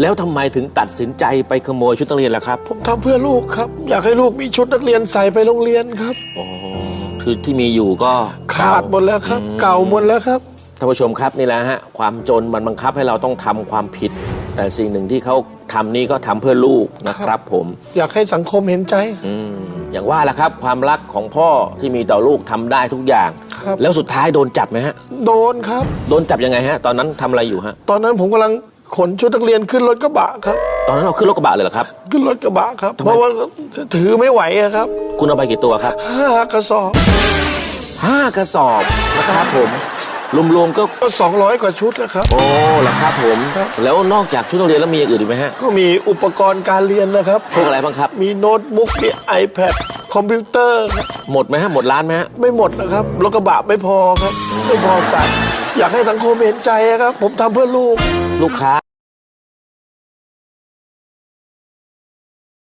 แล้วทำไมถึงตัดสินใจไปขโมยชุดนักเรียนล่ะครับผมทำเพื่อลูกครับ อยากให้ลูกมีชุดนักเรียนใส่ไปโรงเรียนครับ อ๋อคือที่มีอยู่ก็ขาดหมดแล้วครับ เก่าหมดแล้วครับ ท่านผู้ชมครับนี่แหละฮะความจนมันบังคับให้เราต้องทำความผิด แต่สิ่งหนึ่งที่เขาทำนี่ก็ทำเพื่อลูกนะครับผม อยากให้สังคมเห็นใจ อืมอย่างว่าแหละครับความรักของพ่อที่มีต่อลูกทำได้ทุกอย่าง ครับ แล้วสุดท้ายโดนจับไหมฮะ โดนครับ โดนจับยังไงฮะ ตอนนั้นทำอะไรอยู่ฮะ ตอนนั้นผมกำลัง ขนชุดนักเรียนขึ้นรถกระบะครับ ตอนนั้นเราขึ้นรถกระบะเลยเหรอครับ ขึ้นรถกระบะครับทำไมเพราะว่าถือไม่ไหวอะครับคุณเอาไปกี่ตัวครับห้ากระสอบห้ากระสอบนะครับผมรวมๆก็ก็สองร้อยกว่าชุดแล้วครับ โอ้เหรอครับผม ครับ แล้วนอกจากชุดนักเรียนแล้วมีอย่างอื่นอีกไหมฮะก็มีอุปกรณ์การเรียนนะครับ พวกอะไรบ้างครับ มีโน้ตบุ๊กมี iPad คอมพิวเตอร์ครับหมดไหมฮะหมดร้านไหมฮะไม่หมดนะครับรถกระบะไม่พอครับ ไม่พอใส่อยากให้สังคมเห็นใจอะครับ ผมทำเพื่อลูก ลูกค้า